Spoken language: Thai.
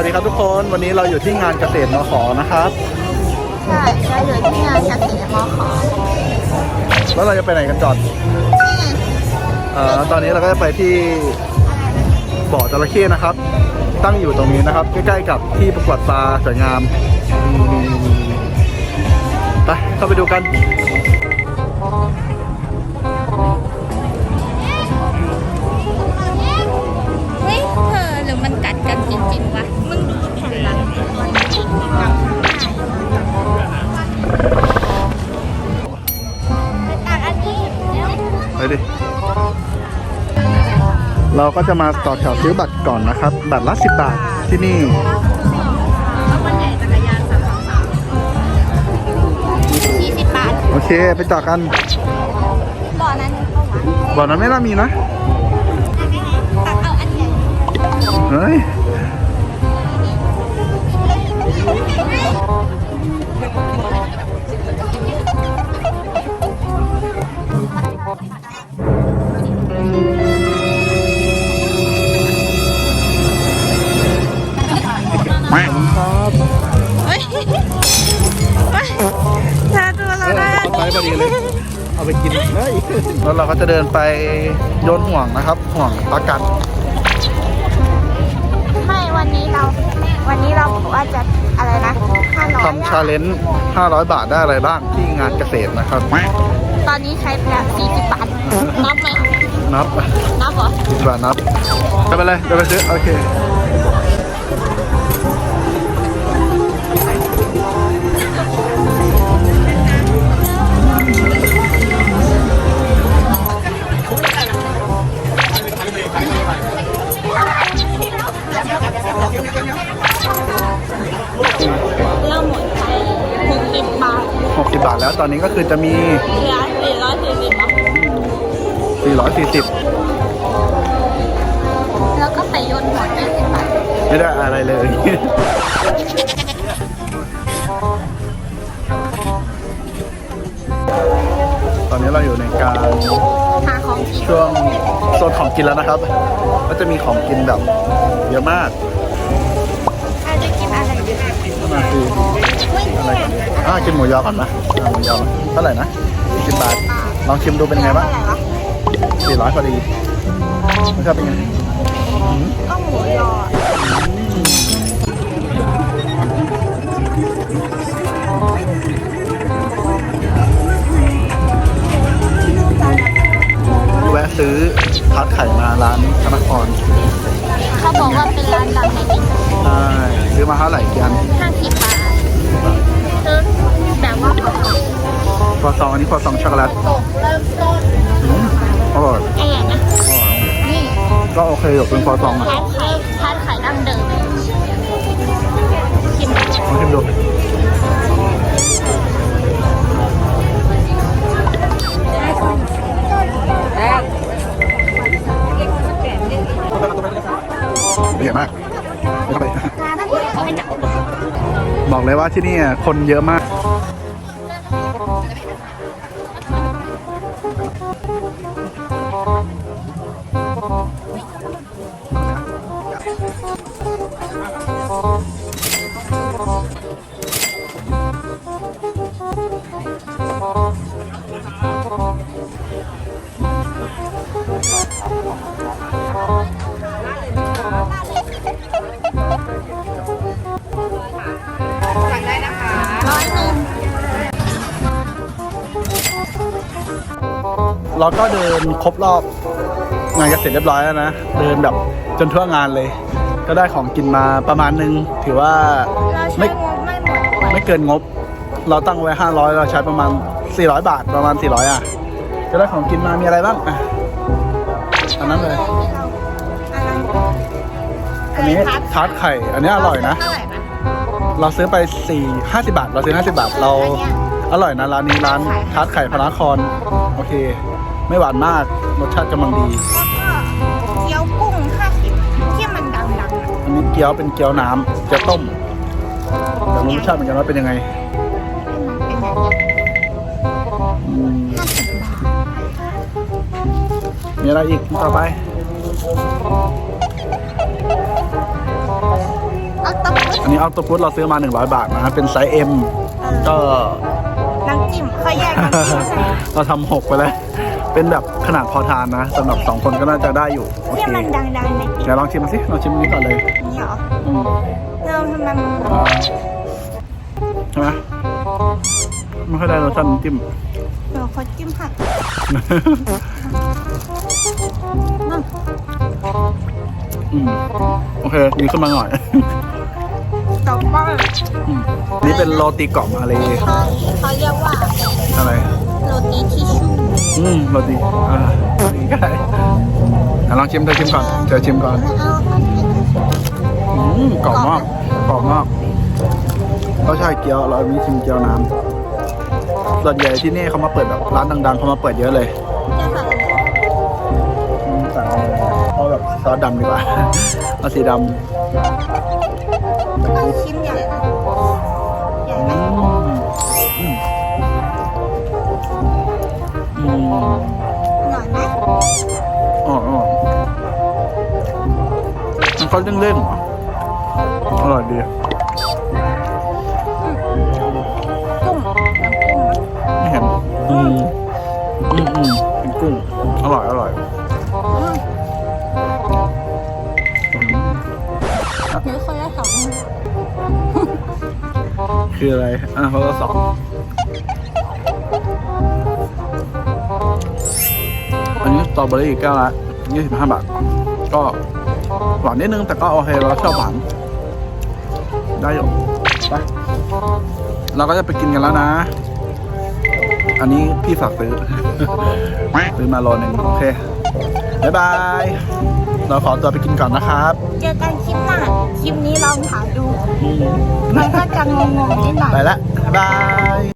วัสดีครับทุกคนวันนี้เราอยู่ที่งานเกษตรนขนะครับใช่เราอยู่ที่งานเกษตรมขอแล้วเราจะไปไหนกันก่อนนี่เอ่อตอนนี้เราก็จะไปที่บ่อจระเข้นะครับ ตั้งอยู่ตรงนี้นะครับ ใกล้ๆกับที่ประกวดปลาสวยงามไปเข้าไปดูกัน จริงๆวะมึงดูแผ่นหลังไปตักอันนี้แล้วไปดิ เราก็จะมาต่อแถวซื้อบัตรก่อนนะครับ บัตรละสิบบาทที่นี่สี่สิบบาทโอเค ไปต่อกันบ่อนั้นเขาหวานบ่อนั้นไม่น่ามีนะ ตักเอาอันใหญ่ เฮ้ย ไปกินเฮ้ยแล้วเราก็จะเดินไปโยนห่วงนะครับ ห่วงปลากัดไม่วันนี้เรา วันนี้เราบอกว่าจะอะไรนะห้าร้อยทำชาเลนจ์500 บาทได้อะไรบ้างที่งานเกษตรนะครับ ตอนนี้ใช้ไปแล้วสี่สิบบาทนับไหมนับนับเหรอสิบบาทนับไม่เป็นไรเดี๋ยวไปซื้อโอเค อนนี้ก็คือจะมีเหลือสี่ร้อยสี่สิบบาท440แล้วก็ไปโยนหัวยี่สิบบาทไม่ได้อะไรเลยตอนนี้เราอยู่ในการหาของกินช่วงโซนของกินแล้วนะครับ ก็จะมีของกินแบบเยอะมากใครจะกินอะไรดีก็มาคืออุ้ยอะไร เนี่ยก่อนอ่ากินหมูยอก่อนนะอ่าหมูยอเท่าไหร่นะ40บาท ลองชิมดูเป็นไงบ้างเท่าไหร่วะ400พอดีรสชาติเป็นไงอืมก็หมูยอแวะซื้อพัดไข่มาร้านธนครเขาบอกว่าเป็นร้านดังในติ๊กใช่ซื้อมาเท่าไหร่กี่อันห้าสิบบาท คอซองอันนี้คอซองช็อกโกแลตตกเริ่มต้นอืมอร่อยอร่อยนะอร่อยนี่ก็โอเคอยู่เป็นคอซองอะทานไข่ทานไข่ดั้งเดิมชิมลองชิมดูเผ็ดมากเข้าไปบอกเลยว่าที่นี่คนเยอะมาก ร้อยหนึ่งเราก็เดินครบรอบ งานเกษตรเรียบร้อยแล้วนะ เดินแบบจนทั่วงานเลย ก็ได้ของกินมาประมาณนึง ถือว่าเราใช้ไม่งบไม่หมดเลยไม่เกินงบ เราตั้งไว้ 500 เราใช้ประมาณ 400 บาทประมาณ 400 อะ ก็ได้ของกินมามีอะไรบ้างอะอันนั้นเลย อันนี้ทาร์ตไข่ อันนี้อร่อยนะเท่าไหร่นะเราซื้อไป 4 50 บาท เราซื้อ 50 บาท เราอร่อยนะร้านนี้ร้านทาร์ตไข่พระนครโอเค ไม่หวานมาก รสชาติกำลังดีเกี๊ยวกุ้งห้าสิบที่มันดังๆอะอันนี้เกี๊ยวเป็นเกี๊ยวน้ำเกี๊ยวต้มแต่รู้รสชาติเหมือนกันว่าเป็นยังไงเป็นอย่างนี้อืมห้าสิบบาทมีอะไรอีกต่อไปโออันนี้ออ t ต p ุ s เราซื้อมา 100 บาทนะเป็นไซส์ M ก็ น้ำจิ้มเขาแยกน้ำจิ้มให้เราทำหกไปแล้ว เป็นแบบขนาดพอทานนะสำหรับสองคนก็น่าจะได้อยู่โอที่เคมันดังๆในติ๊กเดี๋ยวลองชิมสิลองชิมอันนี้ก่อนเลยนี่เหรออืมเริ่มทำไมมันใช่ไหมไม่ค่อยได้รสชาติน้ำจิ้ม เดี๋ยวเขาจิ้มผักอืมอืมโอเคดีขึ้นมาหน่อย ต่อไปอืมนี่เป็นโรตีกรอบมาเลยเขาเรียกว่าอะไร โรตีทิชชู่อืมโรตีอ่าดีก็ได้อะลองชิมเธอชิมก่อนเธอชิมก่อน เอาอันนี้อืมกรอบมากกรอบมากเขาใช่เกี๊ยวเรามีชิมเกี๊ยวน้ำส่วนใหญ่ที่นี่เขามาเปิดแบบร้านดังๆเขามาเปิดเยอะเลยจะใส่อะไรอืมสั่งเอาแบบซอสดำดีกว่า เอาสีดำต้องชิมใหญ่นะใหญ่ไหม หน่อยไหมอ๋ออ๋อมันเขาเร่งๆเหรออร่อยดีกุ้งไม่เห็นอืมอืมอืมเป็นกุ้ง อร่อย อร่อยอืมอืมหรือคนละสองคืออะไร อะเขาก็สอง ตรอเบอรี่แก้วละยี่สิบห้าบาท ก็หวานนิดนึง แต่ก็โอเคเราชอบหวาน ได้อยู่ไปเราก็จะไปกินกันแล้วนะ อันนี้พี่ฝากซื้อ ซื้อมาโลหนึ่งโอเคบ๊ายบาย เราขอตัวไปกินก่อนนะครับ เจอกันคลิปหน้า คลิปนี้ลองถ่ายดูอืมมันก็จะงงๆนิดหน่อย ไปละบ๊ายบาย